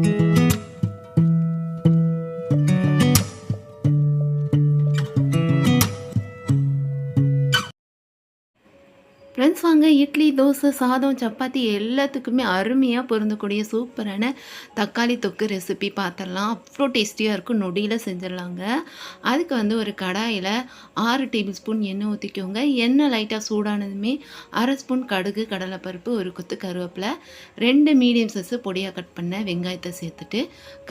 thank you. Friends வாங்க இட்லி தோசை சாதம் சப்பாத்தி எல்லாத்துக்குமே அருமையாக பொருந்தக்கூடிய சூப்பரான தக்காளி தொக்கு ரெசிபி பார்த்துடலாம் அவ்வளோ டேஸ்டியாக இருக்கும். நொடியில் செஞ்சிடலாங்க. அதுக்கு வந்து ஒரு கடாயில் ஆறு டேபிள் ஸ்பூன் எண்ணெய் ஊற்றிக்கோங்க எண்ணெய் லைட்டாக சூடானதுமே அரை ஸ்பூன் கடுகு கடலைப்பருப்பு ஒரு கொத்து கருவேப்பிலை ரெண்டு மீடியம் சைஸு பொடியாக கட் பண்ண வெங்காயத்தை சேர்த்துட்டு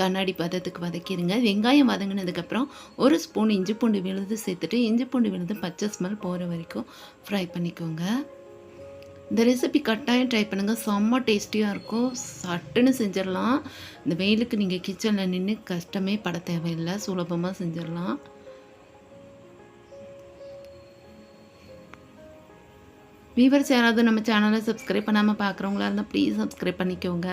கண்ணாடி பதத்துக்கு வதக்கிடுங்க. வெங்காயம் வதங்கினதுக்கப்புறம் ஒரு ஸ்பூன் இஞ்சி பூண்டு விழுது சேர்த்துட்டு இஞ்சி பூண்டு விழுது பச்சை ஸ்மெல் போகிற வரைக்கும் ஃப்ரை பண்ணிக்கோங்க. இந்த ரெசிபி கட்டாயம் ட்ரை பண்ணுங்கள் செம்ம டேஸ்டியாக இருக்கும். சட்டுன்னு செஞ்சிடலாம். இந்த வெயிலுக்கு நீங்கள் கிச்சனில் நின்று கஷ்டமே பட தேவையில்லை. சுலபமாக செஞ்சிடலாம். வீவர்ஸ் யாராவது நம்ம சேனலை சப்ஸ்கிரைப் பண்ணாமல் பார்க்குறவங்களா இருந்தால் ப்ளீஸ் சப்ஸ்கிரைப் பண்ணிக்கோங்க.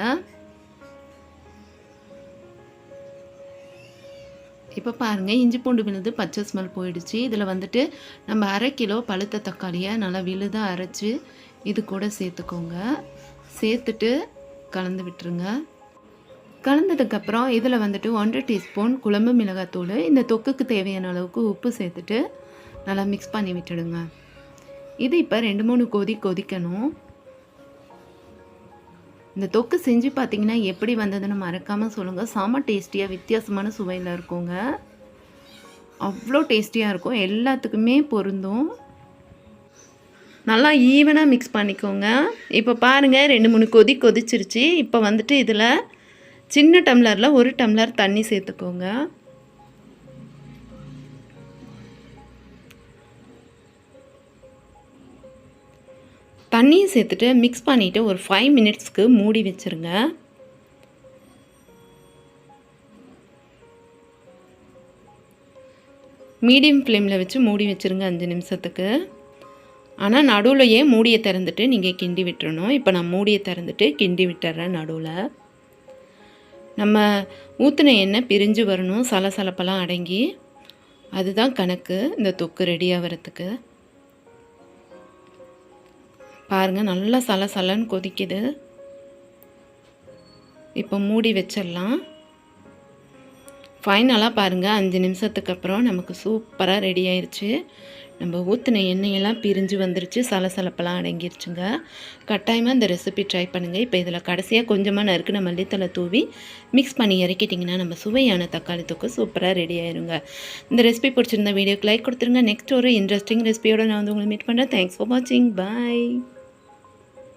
இப்போ பாருங்கள் இஞ்சி பூண்டு விழுது பச்சை ஸ்மெல் போயிடுச்சு. இதில் வந்துட்டு நம்ம அரை கிலோ பழுத்த தக்காளியை நல்லா விழுதாக அரைச்சி இது கூட சேர்த்துக்கோங்க. சேர்த்துட்டு கலந்து விட்டுருங்க. கலந்ததுக்கப்புறம் இதில் வந்துட்டு ஒன்றரை டீஸ்பூன் குழம்பு மிளகாத்தூள் இந்த தொக்குக்கு தேவையான அளவுக்கு உப்பு சேர்த்துட்டு நல்லா மிக்ஸ் பண்ணி விட்டுடுங்க. இது இப்போ ரெண்டு மூணு கொதி கொதிக்கணும். இந்த தொக்கு செஞ்சு பார்த்தீங்கன்னா எப்படி வந்ததுன்னு மறக்காமல் சொல்லுங்கள் செம டேஸ்டியாக வித்தியாசமான சுவையில் இருக்குங்க. அவ்வளோ டேஸ்டியாக இருக்கும். எல்லாத்துக்குமே பொருந்தும். நல்லா ஈவனாக மிக்ஸ் பண்ணிக்கோங்க. இப்போ பாருங்கள் ரெண்டு மூணு கொதி கொதிச்சிருச்சு. இப்போ வந்துட்டு இதில் சின்ன டம்ளரில் ஒரு டம்ளர் தண்ணி சேர்த்துக்கோங்க. தண்ணியை சேர்த்துட்டு மிக்ஸ் பண்ணிவிட்டு ஒரு ஃபைவ் மினிட்ஸ்க்கு மூடி வச்சுருங்க. மீடியம் ஃப்ளேமில் வச்சு மூடி வச்சுருங்க அஞ்சு நிமிஷத்துக்கு. ஆனால் நடுவுலையே மூடியை திறந்துட்டு நீங்கள் கிண்டி விட்டுறணும்? இப்போ நான் மூடியை திறந்துட்டு கிண்டி விட்டுறேன் நடுவில். நம்ம ஊற்றின எண்ணெய் பிரிஞ்சு வரணும் சலசலப்பெல்லாம் அடங்கி. அதுதான் கணக்கு இந்த தொக்கு ரெடி ஆகிறதுக்கு பாருங்கள் நல்லா சலசலன்னு கொதிக்குது. இப்போ மூடி வச்சிடலாம். ஃபைனலாக பாருங்கள் அஞ்சு நிமிஷத்துக்கு அப்புறம் நமக்கு சூப்பராக ரெடி ஆயிடுச்சு நம்ம ஊற்றின எண்ணெயெல்லாம் பிரிஞ்சு வந்துருச்சு சலசலப்பெல்லாம் அடங்கிருச்சுங்க. கட்டாயமாக இந்த ரெசிபி ட்ரை பண்ணுங்கள் இப்போ இதில் கடைசியாக கொஞ்சமாக நறுக்குன மல்லித்தலை தூவி மிக்ஸ் பண்ணி இறக்கிட்டிங்கன்னா நம்ம சுவையான தக்காளி தொக்கு சூப்பராக ரெடி ஆயிருங்க. இந்த ரெசிபி பிடிச்சிருந்த வீடியோக்கு லைக் கொடுத்துருங்க. நெக்ஸ்ட் ஒரு இன்ட்ரெஸ்டிங் ரெசிபியோட நான் வந்து உங்களை மீட் பண்ணுறேன் தேங்க்ஸ் ஃபார் வாட்சிங் பாய்